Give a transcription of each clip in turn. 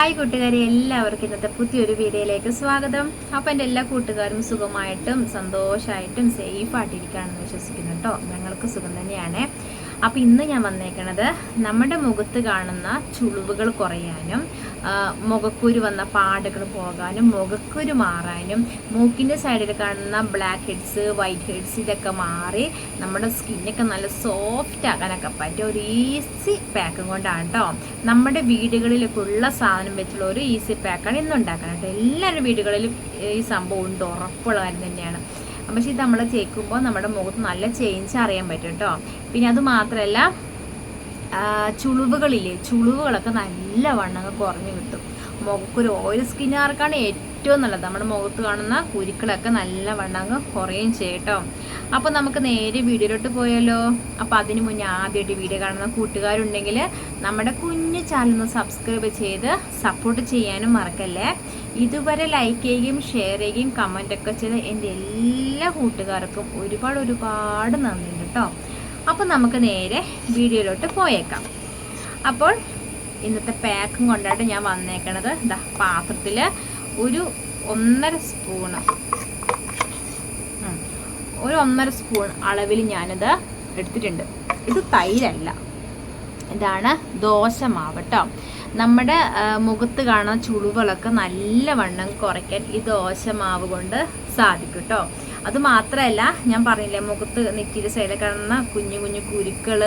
Hi കൂട്ടുകാരെ എല്ലാവർക്കും ഇന്നത്തെ പുതിയൊരു വീഡിയോയിലേക്ക് സ്വാഗതം. അപ്പം എന്റെ എല്ലാ കൂട്ടുകാരും സുഖമായിട്ടും സന്തോഷമായിട്ടും സേഫായിട്ടിരിക്കുകയാണെന്ന് വിശ്വസിക്കുന്നു കേട്ടോ. ഞങ്ങൾക്ക് സുഖം തന്നെയാണ്. അപ്പം ഇന്ന് ഞാൻ വന്നേക്കണത് നമ്മുടെ മുഖത്ത് കാണുന്ന ചുളിവുകൾ കുറയാനും മുഖക്കുരു വന്ന പാടുകൾ പോകാനും മുഖക്കുരു മാറാനും മൂക്കിന്റെ സൈഡിൽ കാണുന്ന ബ്ലാക്ക് ഹെഡ്സ് വൈറ്റ് ഹെഡ്സ് ഇതൊക്കെ മാറി നമ്മുടെ സ്കിന്നൊക്കെ നല്ല സോഫ്റ്റ് ആക്കാനൊക്കെ പറ്റിയ ഒരു ഈസി പാക്കും കൊണ്ടാണ് കേട്ടോ നമ്മുടെ വീടുകളിലൊക്കെ ഉള്ള സാധനം വെച്ചുള്ള ഒരു ഈസി പാക്കാണ് ഇന്ന് ഉണ്ടാക്കാൻ കേട്ടോ എല്ലാവരുടെ വീടുകളിലും ഈ സംഭവം ഉണ്ട്. ഉറപ്പുള്ള കാര്യം തന്നെയാണ്. പക്ഷേ ഇത് നമ്മൾ തേക്കുമ്പോൾ നമ്മുടെ മുഖത്ത് നല്ല ചേഞ്ച് അറിയാൻ പറ്റും കേട്ടോ പിന്നെ അത് മാത്രമല്ല ചുളിവുകളില്ലേ ചുളിവുകളൊക്കെ നല്ല വണ്ണങ്ങ് കുറഞ്ഞു കിട്ടും. മുഖക്കൊരു ഓയിൽ സ്കിന്നുകാർക്കാണ് ഏറ്റവും നല്ലത്? നമ്മുടെ മുഖത്ത് കാണുന്ന കുരുക്കളൊക്കെ നല്ല വണ്ണങ്ങ് കുറയും ചെയ്യട്ടോ. അപ്പോൾ നമുക്ക് നേരെ വീഡിയോയിലോട്ട് പോയാലോ? അപ്പോൾ അതിന് മുന്നേ ആദ്യമായിട്ട് വീഡിയോ കാണുന്ന കൂട്ടുകാരുണ്ടെങ്കിൽ നമ്മുടെ കുഞ്ഞു ചാനൽ ഒന്ന് സബ്സ്ക്രൈബ് ചെയ്ത് സപ്പോർട്ട് ചെയ്യാനും മറക്കല്ലേ? ഇതുവരെ ലൈക്ക് ചെയ്യുകയും ഷെയർ ചെയ്യുകയും കമന്റ് ഒക്കെ ചെയ്ത് എന്റെ എല്ലാ കൂട്ടുകാർക്കും ഒരുപാട് ഒരുപാട് നന്ദി കേട്ടോ അപ്പോൾ നമുക്ക് നേരെ വീഡിയോയിലോട്ട് പോയേക്കാം. അപ്പോൾ ഇന്നത്തെ പാക്കും കൊണ്ടായിട്ട് ഞാൻ വന്നേക്കണത് ഇതാ പാത്രത്തിൽ ഒരു ഒന്നര സ്പൂണ് ഒരു ഒന്നര സ്പൂൺ അളവിൽ ഞാനിത് എടുത്തിട്ടുണ്ട്. ഇത് തൈരല്ല. ഇതാണ് ദോശമാവ് കേട്ടോ നമ്മുടെ മുഖത്ത് കാണുന്ന ചുളിവുകളൊക്കെ നല്ലവണ്ണം കുറയ്ക്കാൻ ഈ ദോശമാവ് കൊണ്ട് സാധിക്കും കേട്ടോ അത് മാത്രമല്ല ഞാൻ പറഞ്ഞില്ലേ മുഖത്ത് നെറ്റിയുടെ സൈഡിൽ കാണുന്ന കുഞ്ഞു കുഞ്ഞു കുരുക്കൾ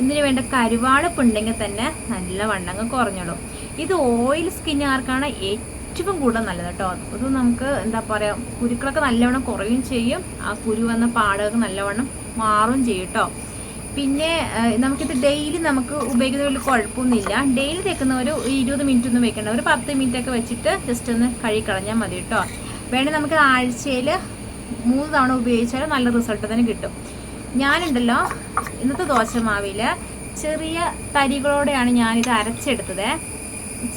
ഇതിന് വേണ്ട കരുവാളിപ്പ് ഉണ്ടെങ്കിൽ തന്നെ നല്ല വണ്ണങ്ങ് കുറഞ്ഞോളും. ഇത് ഓയിൽ സ്കിന്നുകാർക്കാണ് ഏറ്റവും കൂടുതൽ നല്ലത് കേട്ടോ. അത് നമുക്ക് എന്താ പറയുക കുരുക്കളൊക്കെ നല്ലവണ്ണം കുറയും ചെയ്യും. ആ കുരു വന്ന പാടുകൾക്ക് നല്ലവണ്ണം മാറും ചെയ്യും കേട്ടോ. പിന്നെ നമുക്കിത് ഡെയിലി നമുക്ക് ഉപയോഗിക്കുന്ന വലിയ കുഴപ്പമൊന്നുമില്ല. ഡെയിലി തേക്കുന്ന ഒരു ഇരുപത് മിനിറ്റ് ഒന്നും വെക്കണ്ട. ഒരു പത്ത് മിനിറ്റ് ഒക്കെ വെച്ചിട്ട് ജസ്റ്റ് ഒന്ന് കഴുകി കളഞ്ഞാൽ മതി കേട്ടോ. വേണേൽ നമുക്ക് ആഴ്ചയിൽ മൂന്ന് തവണ ഉപയോഗിച്ചാൽ നല്ല റിസൾട്ട് തന്നെ കിട്ടും. ഞാനുണ്ടല്ലോ ഇന്നത്തെ ദോശമാവിൽ ചെറിയ തരികളോടെയാണ് ഞാനിത് അരച്ചെടുത്തത്.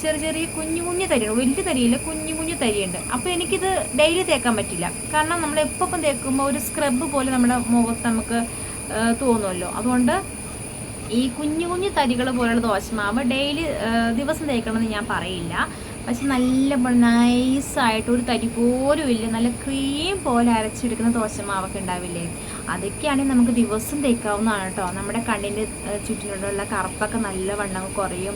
ചെറിയ ചെറിയ കുഞ്ഞു കുഞ്ഞു തരികൾ വലിയ തരിയില്ല കുഞ്ഞു കുഞ്ഞു തരിയുണ്ട്. അപ്പോൾ എനിക്കിത് ഡെയിലി തേക്കാൻ പറ്റില്ല. കാരണം നമ്മൾ എപ്പം തേക്കുമ്പോൾ ഒരു സ്ക്രബ് പോലെ നമ്മുടെ മുഖത്ത് നമുക്ക് തോന്നുമല്ലോ. അതുകൊണ്ട് ഈ കുഞ്ഞു കുഞ്ഞു തരികൾ പോലുള്ള ദോശമാവ് ഡെയിലി ദിവസം തേക്കണമെന്ന് ഞാൻ പറയില്ല. പക്ഷെ നല്ല നൈസായിട്ട് ഒരു തരി പോലും ഇല്ല. നല്ല ക്രീം പോലെ അരച്ചെടുക്കുന്ന ദോശമാവൊക്കെ ഉണ്ടാവില്ലേ? അതൊക്കെയാണെങ്കിൽ നമുക്ക് ദിവസം തേക്കാവുന്നതാണ് കേട്ടോ. നമ്മുടെ കണ്ണിന്റെ ചുറ്റിനുള്ള കറുപ്പൊക്കെ നല്ല വണ്ണം കുറയും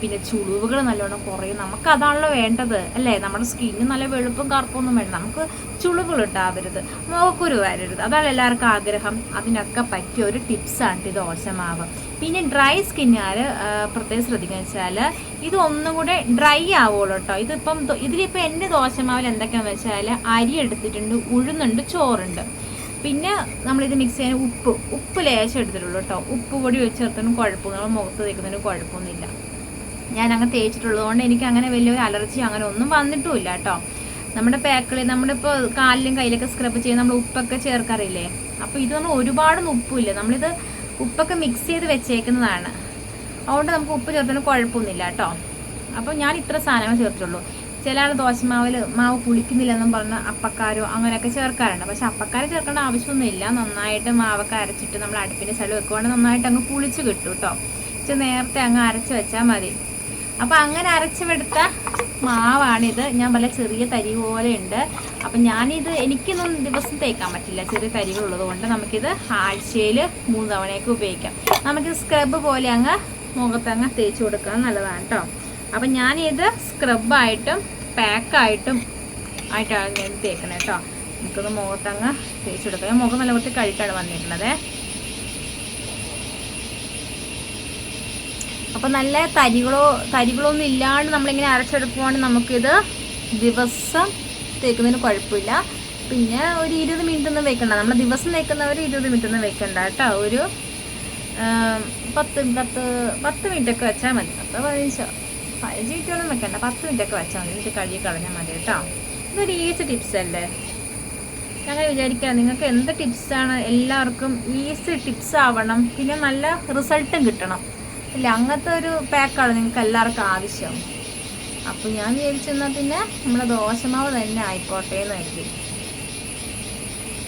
പിന്നെ ചുളിവുകൾ നല്ലവണ്ണം കുറയും. നമുക്ക് അതാണല്ലോ വേണ്ടത് അല്ലേ? നമ്മുടെ സ്കിന്നും നല്ല വെളുപ്പും കറുപ്പൊന്നും വേണ്ട. നമുക്ക് ചുളിവുകൾ ഉണ്ടാവരുത്. മുഖക്കുരു വരരുത് അതാണ് എല്ലാവർക്കും ആഗ്രഹം. അതിനൊക്കെ പറ്റിയ ഒരു ടിപ്സാണ് ഈ ദോശമാവ്. പിന്നെ ഡ്രൈ സ്കിന്നുകാർ പ്രത്യേകം ശ്രദ്ധിക്കുക വെച്ചാൽ ഇത് ഒന്നും കൂടെ ഡ്രൈ ആവുള്ളൂ കേട്ടോ ഇതിപ്പം ഇതിലിപ്പോൾ എന്റെ ദോശമാവിൽ എന്തൊക്കെയാണെന്ന് വെച്ചാൽ അരി എടുത്തിട്ടുണ്ട് ഉഴുന്നുണ്ട് ചോറുണ്ട്. പിന്നെ നമ്മളിത് മിക്സ് ചെയ്യാൻ ഉപ്പ് ഉപ്പ് ലേശം എടുത്തിട്ടുള്ളൂ കേട്ടോ. ഉപ്പ് പൊടി വെച്ച് ചേർത്തിനും കുഴപ്പമൊന്നും നമ്മൾ മുഖത്ത് തേക്കുന്നതിന് കുഴപ്പമൊന്നുമില്ല. ഞാൻ അങ്ങനെ തേച്ചിട്ടുള്ളത് കൊണ്ട് എനിക്ക് അങ്ങനെ വലിയൊരു അലർജി അങ്ങനെ ഒന്നും വന്നിട്ടുമില്ല കേട്ടോ. നമ്മുടെ പാക്കിൽ നമ്മളിപ്പോൾ കാലിലും കയ്യിലൊക്കെ സ്ക്രബ് ചെയ്ത് നമ്മൾ ഉപ്പൊക്കെ ചേർക്കാറില്ലേ? അപ്പോൾ ഇത് നമ്മൾ ഒരുപാടൊന്നും ഉപ്പില്ല നമ്മളിത് ഉപ്പൊക്കെ മിക്സ് ചെയ്ത് വെച്ചേക്കുന്നതാണ്. അതുകൊണ്ട് നമുക്ക് ഉപ്പ് ചേർത്തിന് കുഴപ്പമൊന്നുമില്ല കേട്ടോ. അപ്പോൾ ഞാൻ ഇത്ര സാധനങ്ങൾ ചേർത്തുള്ളൂ ചില ആൾ ദോശമാവിൽ മാവ് പുളിക്കുന്നില്ലെന്നും പറഞ്ഞ് അപ്പക്കാരോ അങ്ങനെയൊക്കെ ചേർക്കാറുണ്ട്. പക്ഷെ അപ്പക്കാരെ ചേർക്കേണ്ട ആവശ്യമൊന്നുമില്ല. നന്നായിട്ട് മാവൊക്കെ അരച്ചിട്ട് നമ്മൾ അടുപ്പിന്റെ സ്ഥലം വെക്കുവാണെങ്കിൽ നന്നായിട്ട് അങ്ങ് പുളിച്ച് കിട്ടും കേട്ടോ. പക്ഷെ നേരത്തെ അങ്ങ് അരച്ച് വെച്ചാൽ മതി. അപ്പം അങ്ങനെ അരച്ചുവെടുത്ത മാവാണിത്. ഞാൻ വല്ല ചെറിയ തരി പോലെ ഉണ്ട് അപ്പം ഞാനിത് എനിക്കൊന്നും ദിവസം തേക്കാൻ പറ്റില്ല. ചെറിയ തരികളുള്ളത് കൊണ്ട് നമുക്കിത് ആഴ്ചയിൽ മൂന്ന് തവണയൊക്കെ ഉപയോഗിക്കാം. നമുക്കിത് സ്ക്രബ് പോലെ അങ്ങ് മുഖത്ത് അങ്ങ് തേച്ച് കൊടുക്കാൻ നല്ലതാണ് കേട്ടോ. അപ്പം ഞാനിത് സ്ക്രബായിട്ടും പാക്കായിട്ടും ആയിട്ടാണ് ഞാൻ തേക്കണേ കേട്ടോ നമുക്കത് മുഖത്തങ്ങ് തേച്ച് മുഖം നല്ല കുറച്ച് കഴിക്കാണ് വന്നിട്ടുള്ളത്. അപ്പം നല്ല തരികളോ തരികളൊന്നും ഇല്ലാണ്ട് നമ്മളിങ്ങനെ അരച്ചെടുക്കുവാണെങ്കിൽ നമുക്കിത് ദിവസം തേക്കുന്നതിന് കുഴപ്പമില്ല. പിന്നെ ഒരു ഇരുപത് മിനിറ്റ് ഒന്നും വെക്കണ്ട. നമ്മൾ ദിവസം തേക്കുന്നവർ ഇരുപത് മിനിറ്റ് ഒന്നും വെക്കണ്ട കേട്ടോ ഒരു പത്ത് പത്ത് പത്ത് മിനിറ്റൊക്കെ വെച്ചാൽ മതി. പത്ത് പതിനഞ്ചോ പതിനഞ്ച് ജി ഒന്നും വെക്കണ്ട പത്ത് മിനിറ്റ് ഒക്കെ വെച്ചാൽ മതി. എന്നിട്ട് കഴുകി കളഞ്ഞാൽ മതി കേട്ടോ. ഇതൊരു ഈസി ടിപ്സ് അല്ലേ? ഞങ്ങൾ വിചാരിക്കാം നിങ്ങൾക്ക് എന്ത് ടിപ്സാണ് എല്ലാവർക്കും ഈസി ടിപ്സ് ആവണം. പിന്നെ നല്ല റിസൾട്ടും കിട്ടണം. ഇല്ല അങ്ങനത്തെ ഒരു പാക്കാണ് നിങ്ങൾക്ക് എല്ലാവർക്കും ആവശ്യം. അപ്പോൾ ഞാൻ വിചാരിച്ചെന്നാൽ പിന്നെ നമ്മുടെ ദോശമാവ് തന്നെ ആയിക്കോട്ടെ എന്ന് കരുതി.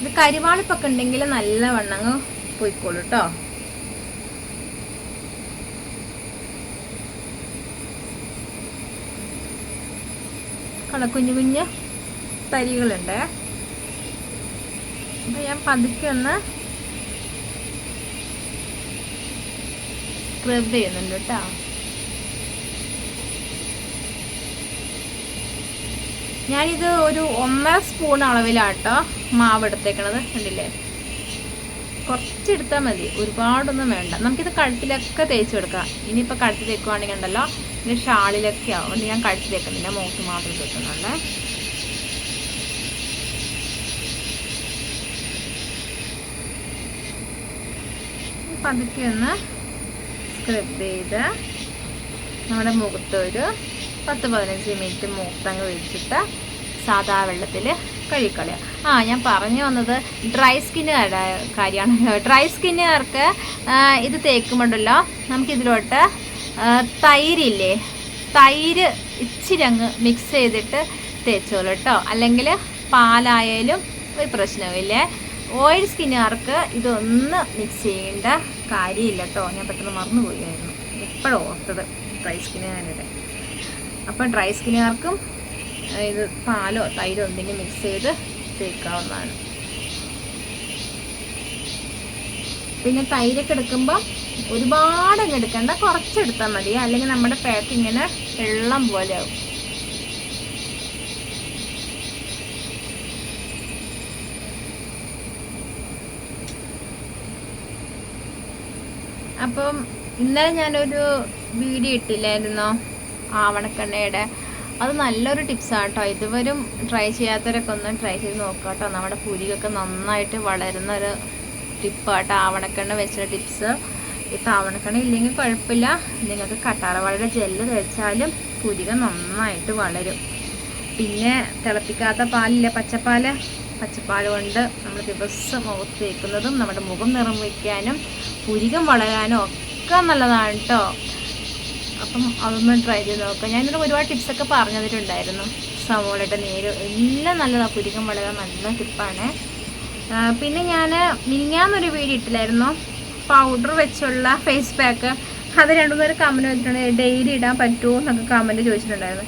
ഇത് കരിവാളിപ്പൊക്കെ ഉണ്ടെങ്കിൽ നല്ല വണ്ണങ്ങ് പോയിക്കോളൂ കേട്ടോ. കള കുഞ്ഞു കുഞ്ഞ് തരികളുണ്ട്. അപ്പം ഞാൻ പതുക്കെ ഒന്ന് സ്ക്രബ് ചെയ്യുന്നുണ്ട് കേട്ടോ. ഞാനിത് ഒരു ഒന്നര സ്പൂൺ അളവിലാട്ടോ മാവ് എടുത്തേക്കണത് കണ്ടില്ലേ? കുറച്ചെടുത്താൽ മതി. ഒരുപാടൊന്നും വേണ്ട. നമുക്കിത് കഴുത്തിലൊക്കെ തേച്ച് കൊടുക്കാം ഇനിയിപ്പോൾ കഴുത്തിൽ വെക്കുവാണെങ്കിൽ ഉണ്ടല്ലോ ഇതിന്റെ ഷാളിലൊക്കെ ആവും. ഞാൻ കഴുത്തിൽ തേക്കുന്നില്ല മുഖത്ത് മാത്രം തേക്കുന്നുണ്ട്. പതുക്കെ ഒന്ന് സ്ക്രബ് ചെയ്ത് നമ്മുടെ മുഖത്ത് ഒരു പത്ത് പതിനഞ്ച് മിനിറ്റ് മുഖത്തങ്ങ് ഒഴിച്ചിട്ട് സാധാ വെള്ളത്തിൽ കഴുകിക്കളയുക ആ ഞാൻ പറഞ്ഞു വന്നത് ഡ്രൈ സ്കിന്നുകാരുടെ കാര്യമാണ്. ഡ്രൈ സ്കിന്നുകാർക്ക് ഇത് തേക്കുമ്പോണ്ടല്ലോ നമുക്കിതിലോട്ട് തൈരില്ലേ തൈര് ഇച്ചിരി അങ്ങ് മിക്സ് ചെയ്തിട്ട് തേച്ചോളൂ കേട്ടോ അല്ലെങ്കിൽ പാലായാലും ഒരു പ്രശ്നവുമില്ലേ. ഓയിൽ സ്കിന്നുകാർക്ക് ഇതൊന്ന് മിക്സ് ചെയ്യേണ്ട കാര്യമില്ല കേട്ടോ ഞാൻ പെട്ടെന്ന് മറന്നുപോയായിരുന്നു എപ്പോഴും ഓർത്തത് ഡ്രൈ സ്കിന്നുകാരുടെ അപ്പോൾ ഡ്രൈ സ്കിന്നുകാർക്കും ഇത് പാലോ തൈരോ എന്തെങ്കിലും മിക്സ് ചെയ്ത് തേക്കാവുന്നതാണ്. പിന്നെ തൈരൊക്കെ എടുക്കുമ്പോൾ ഒരുപാട് എടുക്കണ്ട കുറച്ചെടുത്താൽ മതി. അല്ലെങ്കിൽ നമ്മുടെ പാക്ക് ഇങ്ങനെ വെള്ളം പോലെ ആവും. അപ്പം ഇന്നലെ ഞാനൊരു വീഡിയോ ഇട്ടില്ലായിരുന്നോ? ആവണക്കെണ്ണയുടെ അത് നല്ലൊരു ടിപ്സാണ് കേട്ടോ ഇതുവരും ട്രൈ ചെയ്യാത്തവരൊക്കെ ഒന്ന് ട്രൈ ചെയ്ത് നോക്കുക കേട്ടോ നമ്മുടെ പുരികൊക്കെ നന്നായിട്ട് വളരുന്ന ഒരു ടിപ്പാട്ടോ. ആവണക്കെണ്ണ വെച്ച ടിപ്സ്. ഈ താവണക്കെണ്ണ ഇല്ലെങ്കിൽ കുഴപ്പമില്ല. നിങ്ങൾക്ക് കട്ടാറവാഴയുടെ ജെല്ല് തേച്ചാലും പുരിക നന്നായിട്ട് വളരും. പിന്നെ തിളപ്പിക്കാത്ത പാലില്ല? പച്ചപ്പാൽ? പച്ചപ്പാൽ കൊണ്ട് നമ്മൾ ദിവസം മുഖത്ത് തേക്കുന്നതും നമ്മുടെ മുഖം നിറം വയ്ക്കാനും പുരികം വളരാനും ഒക്കെ നല്ലതാണ് കേട്ടോ അപ്പം അതൊന്ന് ട്രൈ ചെയ്ത് നോക്കാം. ഞാനിത് ഒരുപാട് ടിപ്സൊക്കെ പറഞ്ഞു തന്നിട്ടുണ്ടായിരുന്നു സവോളയുടെ നീര് എല്ലാം നല്ലതാണ് പുരികം വളരെ നല്ല ടിപ്പാണ് പിന്നെ ഞാൻ മിനിങ്ങാന്നൊരു വീഡിയോ ഇട്ടില്ലായിരുന്നു? പൗഡർ വെച്ചുള്ള ഫേസ് പാക്ക് അത് രണ്ടു പേര് കമന്റ് വെച്ചിട്ടുണ്ട് ഡെയിലി ഇടാൻ പറ്റുമോ? എന്നൊക്കെ കമന്റ് ചോദിച്ചിട്ടുണ്ടായിരുന്നു.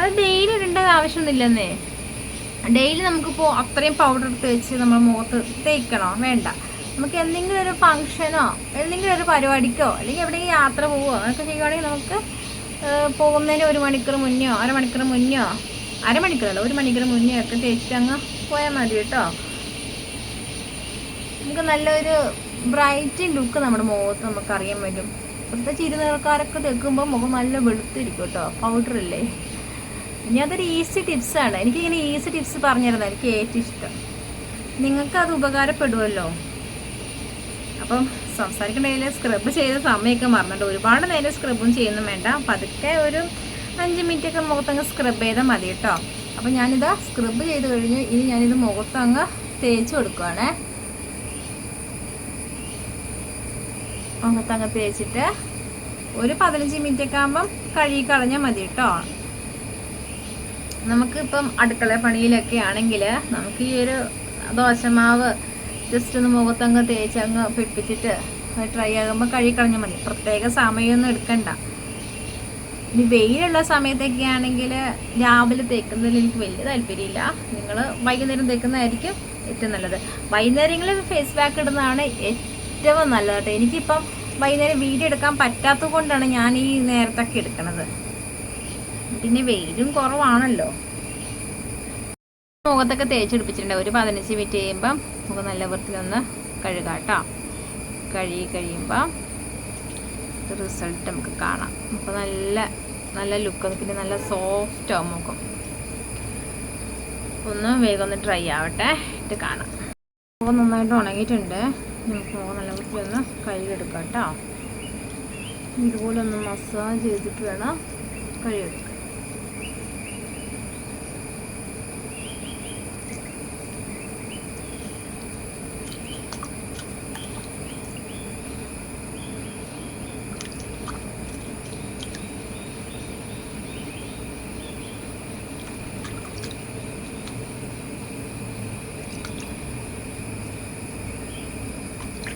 അത് ഡെയിലി ഇടേണ്ട ആവശ്യമൊന്നുമില്ലെന്നേ. ഡെയിലി നമുക്കിപ്പോൾ അത്രയും പൗഡർ എടുത്ത് വെച്ച് നമ്മൾ മുഖത്ത് തേക്കണോ. വേണ്ട. നമുക്ക് എന്തെങ്കിലും ഒരു ഫങ്ഷനോ എന്തെങ്കിലും ഒരു പരിപാടിക്കോ അല്ലെങ്കിൽ എവിടെയെങ്കിലും യാത്ര പോവോ അതൊക്കെ ചെയ്യുവാണെങ്കിൽ നമുക്ക് പോകുന്നതിന് ഒരു മണിക്കൂർ മുന്നെയോ അരമണിക്കൂർ മുന്നെയോ അരമണിക്കൂറല്ല ഒരു മണിക്കൂർ മുന്നേ ഒക്കെ തേച്ചിട്ട് അങ്ങ് പോയാൽ മതി കേട്ടോ. നമുക്ക് നല്ലൊരു ബ്രൈറ്റ് ലുക്ക് നമ്മുടെ മുഖത്ത് നമുക്ക് അറിയാൻ പറ്റും. ഇപ്പോഴത്തെ ചിരുനിറക്കാരൊക്കെ തേക്കുമ്പോൾ മുഖം നല്ല വെളുത്തിരിക്കും കേട്ടോ പൗഡർ അല്ലേ ഇനി അതൊരു ഈസി ടിപ്സാണ് എനിക്കിങ്ങനെ ഈസി ടിപ്സ് പറഞ്ഞു തരുന്നത് എനിക്ക് ഏറ്റവും ഇഷ്ടം. നിങ്ങൾക്ക് അത് ഉപകാരപ്പെടുമല്ലോ അപ്പം സംസാരിക്കണമെങ്കിൽ സ്ക്രബ് ചെയ്ത സമയമൊക്കെ മറന്നിട്ട് ഒരുപാട് നേരം സ്ക്രബും ചെയ്യുന്നു വേണ്ട. പതുക്കെ ഒരു അഞ്ച് മിനിറ്റ് ഒക്കെ മുഖത്തങ്ങ് സ്ക്രബ് ചെയ്താൽ മതി കേട്ടോ അപ്പം ഞാനിത് സ്ക്രബ് ചെയ്ത് കഴിഞ്ഞ് ഇനി ഞാനിത് മുഖത്തങ്ങ് തേച്ച് കൊടുക്കുവാണേ. മുഖത്തങ്ങ് തേച്ചിട്ട് ഒരു പതിനഞ്ച് മിനിറ്റ് ഒക്കെ ആകുമ്പം കഴുകി കളഞ്ഞാൽ മതി കേട്ടോ നമുക്കിപ്പം അടുക്കള പണിയിലൊക്കെ ആണെങ്കിൽ നമുക്ക് ഈ ഒരു ദോശമാവ് ജസ്റ്റ് ഒന്ന് മുഖത്തങ്ങ് തേച്ച് അങ്ങ് പിടിപ്പിച്ചിട്ട് ട്രൈ ആകുമ്പോൾ കഴുകിക്കളഞ്ഞാൽ മതി. പ്രത്യേക സമയമൊന്നും എടുക്കണ്ട. ഇനി വെയിലുള്ള സമയത്തൊക്കെ ആണെങ്കിൽ രാവിലെ തേക്കുന്നതിൽ എനിക്ക് വലിയ താല്പര്യമില്ല. നിങ്ങൾ വൈകുന്നേരം തേക്കുന്നതായിരിക്കും ഏറ്റവും നല്ലത്. വൈകുന്നേരങ്ങളിൽ ഫേസ് പാക്ക് ഇടുന്നതാണ് ഏറ്റവും നല്ലത് കേട്ടോ. എനിക്കിപ്പം വൈകുന്നേരം വീഡിയോ എടുക്കാൻ പറ്റാത്തത് കൊണ്ടാണ് ഞാൻ ഈ നേരത്തൊക്കെ എടുക്കണത്. പിന്നെ വെയിലും കുറവാണല്ലോ. മുഖത്തൊക്കെ തേച്ചെടുപ്പിച്ചിട്ടുണ്ട്. ഒരു പതിനഞ്ച് മിനിറ്റ് കഴിയുമ്പം മുഖം നല്ല വൃത്തിയിലൊന്ന് കഴുകാം കേട്ടോ. കഴുകി കഴിയുമ്പോൾ റിസൾട്ട് നമുക്ക് കാണാം. അപ്പോൾ നല്ല നല്ല ലുക്ക് പിന്നെ നല്ല സോഫ്റ്റ് ആവും മുഖം. ഒന്ന് വേഗം ഒന്ന് ട്രൈ ആവട്ടെ. ഇട്ട് കാണാം. മുഖം നന്നായിട്ട് ഉണങ്ങിയിട്ടുണ്ട്. നമുക്ക് മുഖം നല്ല വൃത്തി ഒന്ന് കഴുകിയെടുക്കാം കേട്ടോ. ഇതുപോലെ ഒന്ന് മസാജ് ചെയ്തിട്ട് വേണം കഴുകിയെടുക്കാൻ.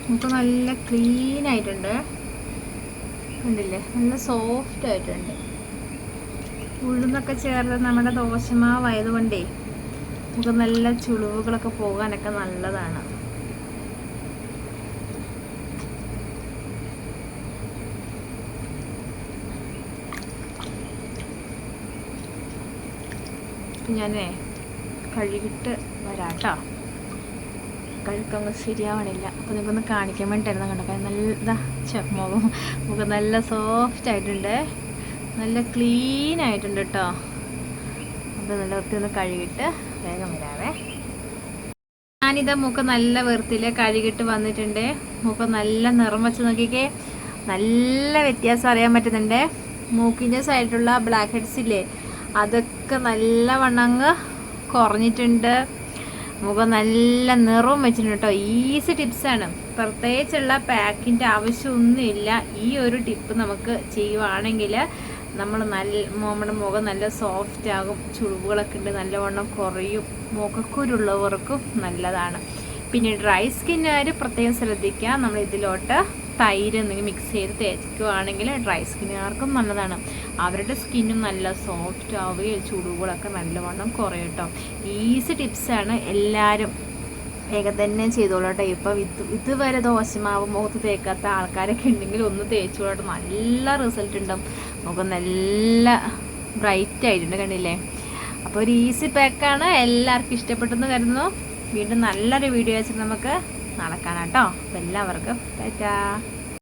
നമുക്ക് നല്ല ക്ലീൻ ആയിട്ടുണ്ട്. കണ്ടില്ലേ? നല്ല സോഫ്റ്റ് ആയിട്ടുണ്ട്. ഉഴുന്നൊക്കെ ചേർത്ത് നമ്മുടെ ദോശമാവായതുകൊണ്ടേ നമുക്ക് നല്ല ചുളിവുകളൊക്കെ പോകാനൊക്കെ നല്ലതാണ്. ഞാനേ കഴുകിട്ട് വരാട്ടോ. കഴുക്കങ്ങ് ശരിയാവണില്ല. അപ്പോൾ നിങ്ങൾക്കൊന്ന് കാണിക്കാൻ വേണ്ടിയിട്ടായിരുന്നു കണ്ടോ നല്ല മുഖം മുഖം നല്ല സോഫ്റ്റ് ആയിട്ടുണ്ട്. നല്ല ക്ലീൻ ആയിട്ടുണ്ട് കേട്ടോ അപ്പോൾ നല്ല വൃത്തി ഒന്ന് കഴുകിയിട്ട് വേഗം വരാവേ. ഞാനിതാ മുഖം നല്ല വൃത്തിയിൽ കഴുകിയിട്ട് വന്നിട്ടുണ്ട്. മുഖം നല്ല നിറം വെച്ച് നോക്കിക്കേ. നല്ല വ്യത്യാസം അറിയാൻ പറ്റുന്നുണ്ട്. മൂക്കിന്റെ സൈഡിലുള്ള ബ്ലാക്ക് ഹെഡ്സ് ഇല്ലേ അതൊക്കെ നല്ല വണ്ണങ്ങ് കുറഞ്ഞിട്ടുണ്ട്. മുഖം നല്ല നിറവും വെച്ചിട്ടുണ്ട് കേട്ടോ. ഈസി ടിപ്സാണ് പ്രത്യേകിച്ചുള്ള പാക്കിന്റെ ആവശ്യമൊന്നുമില്ല. ഈ ഒരു ടിപ്പ് നമുക്ക് ചെയ്യുവാണെങ്കിൽ നമ്മൾ നല്ല നമ്മുടെ മുഖം നല്ല സോഫ്റ്റ് ആകും. ചുളിവുകളൊക്കെ ഉണ്ട്. നല്ലവണ്ണം കുറയും. മുഖക്കുരുള്ളവർക്കും നല്ലതാണ്. പിന്നെ ഡ്രൈ സ്കിന്നുകാർ പ്രത്യേകം ശ്രദ്ധിക്കുക. നമ്മൾ ഇതിലോട്ട് തൈര് എന്തെങ്കിലും മിക്സ് ചെയ്ത് തേക്കുകയാണെങ്കിൽ ഡ്രൈ സ്കിന്നുകാർക്കും നല്ലതാണ്. അവരുടെ സ്കിന്നും നല്ല സോഫ്റ്റ് ആവുകയും ചൂടുകളൊക്കെ നല്ലവണ്ണം കുറയും കേട്ടോ ഈസി ടിപ്സാണ് എല്ലാവരും വേഗം തന്നെ ചെയ്തോളട്ടെ ഇപ്പം ഇത് ഇതുവരെ ദോശമാവ് മുഖത്ത് തേക്കാത്ത ആൾക്കാരൊക്കെ ഉണ്ടെങ്കിൽ ഒന്ന് തേച്ചു തേച്ചോളൂ നല്ല റിസൾട്ട് ഉണ്ടാവും. മുഖം നല്ല ബ്രൈറ്റ് ആയിട്ടുണ്ട് കണ്ടില്ലേ? അപ്പോൾ ഒരു ഈസി പാക്കാണ് എല്ലാവർക്കും ഇഷ്ടപ്പെട്ടെന്ന് കരുതുന്നു. വീണ്ടും നല്ലൊരു വീഡിയോ വെച്ചിട്ട് നമുക്ക് നടക്കാനാട്ടോ അപ്പോൾ എല്ലാവർക്കും ടാറ്റാ.